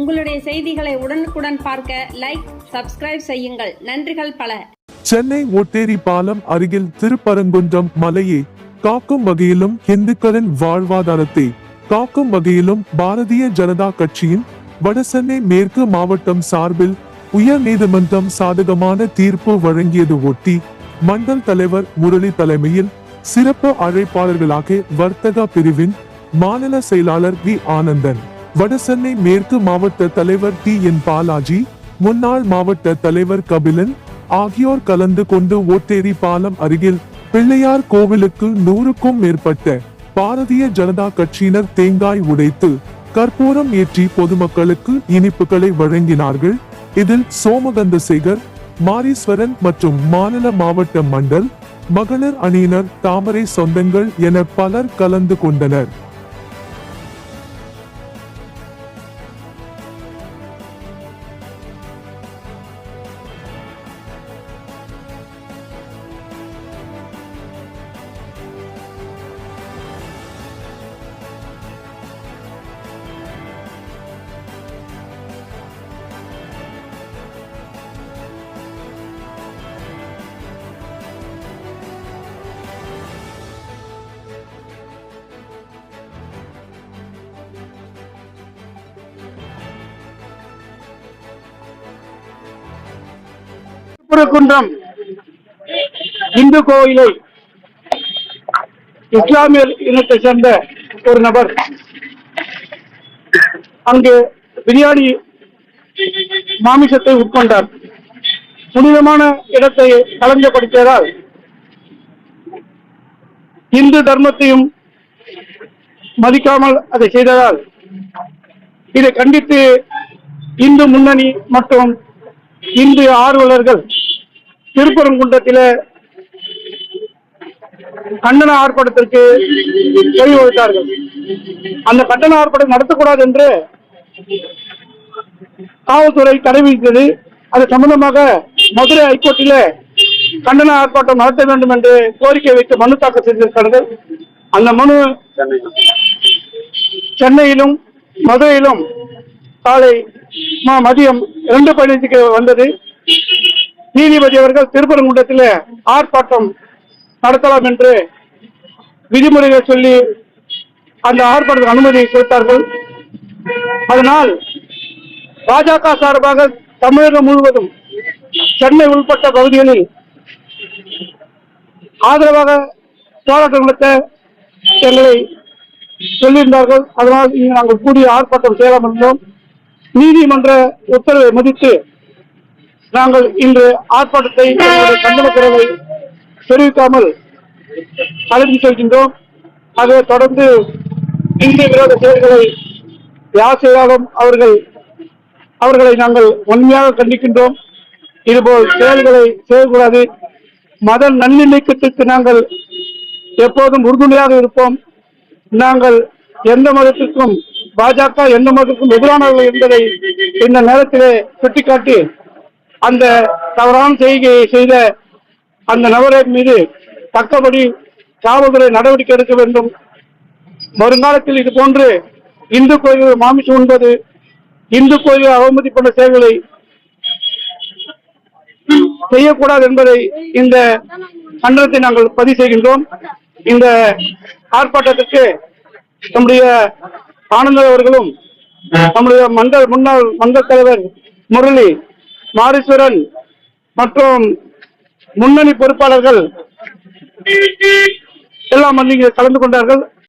உங்களுடைய செய்திகளை உடனுக்குடன் பார்க்க லைக் சப்ஸ்கிரைப் செய்யுங்கள். நன்றிகள் பல. சென்னை ஒட்டேரி பாலம் அருகில் திருப்பரங்குன்றம் மலையை காக்கும் வகையிலும் இந்துக்களின் வாழ்வாதாரத்தை காக்கும் வகையிலும் பாரதிய ஜனதா கட்சியின் வடசென்னை மேற்கு மாவட்டம் சார்பில் உயர் நீதிமன்றம் சாதகமான தீர்ப்பு வழங்கியது ஒட்டி மண்டல் தலைவர் முரளி தலைமையில் சிறப்பு அழைப்பாளர்களாக வர்த்தக பிரிவின் மாநில செயலாளர் வி. ஆனந்தன். வடசென்னை மேற்கு மாவட்ட தலைவர் டி. என். பாலாஜி முன்னாள் மாவட்ட தலைவர் கபிலன் ஆகியோர் கலந்து கொண்டு ஓட்டேரி பாலம் அருகில் பிள்ளையார் கோவிலுக்கு நூறுக்கும் மேற்பட்ட பாரதிய ஜனதா கட்சியினர் தேங்காய் உடைத்து கற்பூரம் ஏற்றி பொதுமக்களுக்கு இனிப்புகளை வழங்கினார்கள். இதில் சோமகந்த சேகர் மாரீஸ்வரன் மற்றும் மாநில மாவட்ட மண்டல் மகளிர் அணியினர் தாமரை சொந்தங்கள் என பலர் கலந்து கொண்டனர். திருப்புரக்குன்றம் இந்து கோயிலை இஸ்லாமிய இனத்தை சேர்ந்த ஒரு நபர். அங்கு பிரியாணி மாமிசத்தை உட்கொண்டார். புனிதமான இடத்தை கலஞ்சப்படுத்தியதால் இந்து தர்மத்தையும் மதிக்காமல் அதை செய்ததால் இதை கண்டித்து இந்து முன்னணி மற்றும் இந்து ஆர்வலர்கள் திருப்பரங்குன்றத்தில கண்டன ஆர்ப்பாட்டத்திற்கு வழிவகுத்தார்கள் அந்த கண்டன ஆர்ப்பாட்டம் நடத்தக்கூடாது என்று காவல்துறை தடை விதித்தது. அது சம்பந்தமாக மதுரை ஹைகோர்ட்டில கண்டன ஆர்ப்பாட்டம் நடத்த வேண்டும் என்று கோரிக்கை வைத்து மனு தாக்கல் செய்திருக்கிறார்கள். அந்த மனு சென்னையிலும் மதுரையிலும் காலை மதியம் இரண்டு பதினைந்துக்கு வந்தது. நீதிபதி அவர்கள் திருப்பரங்குன்றத்தில் ஆர்ப்பாட்டம் நடத்தலாம் என்று விதிமுறைகள் சொல்லி அந்த ஆர்ப்பாட்டத்துக்கு அனுமதி கொடுத்தார்கள். அதனால் பாஜக சார்பாக தமிழகம் முழுவதும் சென்னை உள்பட்ட பகுதிகளில் ஆதரவாக போராட்டம் நடத்த எங்களை சொல்லியிருந்தார்கள். அதனால் நாங்கள் கூடிய ஆர்ப்பாட்டம் செய்யலாம் இருந்தோம். நீதிமன்ற உத்தரவை மதித்து நாங்கள் இன்று ஆர்ப்பாட்டத்தை கண்டன குரலை தெரிவிக்காமல் அழைத்து செல்கின்றோம். அதை தொடர்ந்து இந்திய விரோத செயல்களை யார் அவர்கள் அவர்களை நாங்கள் உண்மையாக கண்டிக்கின்றோம். இதுபோல் செயல்களை செய்யக்கூடாது. மத நல்லிணக்கத்திற்கு நாங்கள் எப்போதும் உறுதுணையாக இருப்போம். நாங்கள் எந்த மதத்திற்கும் பாஜக எந்த மதத்துக்கும் எதிரானவர்கள் என்பதை இந்த நேரத்திலே சுட்டிக்காட்டி அந்த தவறான செய்கையை செய்த அந்த நபரின் மீது தக்கபடி காவல்துறை நடவடிக்கை எடுக்க வேண்டும். வருங்காலத்தில் இது போன்று இந்து கோயில்கள் மாமிசம் உண்பது இந்து கோயில்கள் அவமதி போன்ற செயல்களை செய்யக்கூடாது என்பதை இந்த கண்டனத்தை நாங்கள் பதிவு செய்கின்றோம். இந்த ஆர்ப்பாட்டத்திற்கு நம்முடைய ஆனந்தர் அவர்களும் நம்முடைய மண்டல் முன்னாள் மண்டல் தலைவர் முரளி மாரீஸ்வரன் மற்றும் முன்னணி பொறுப்பாளர்கள் எல்லாம் வந்து இங்கே கலந்து கொண்டார்கள்.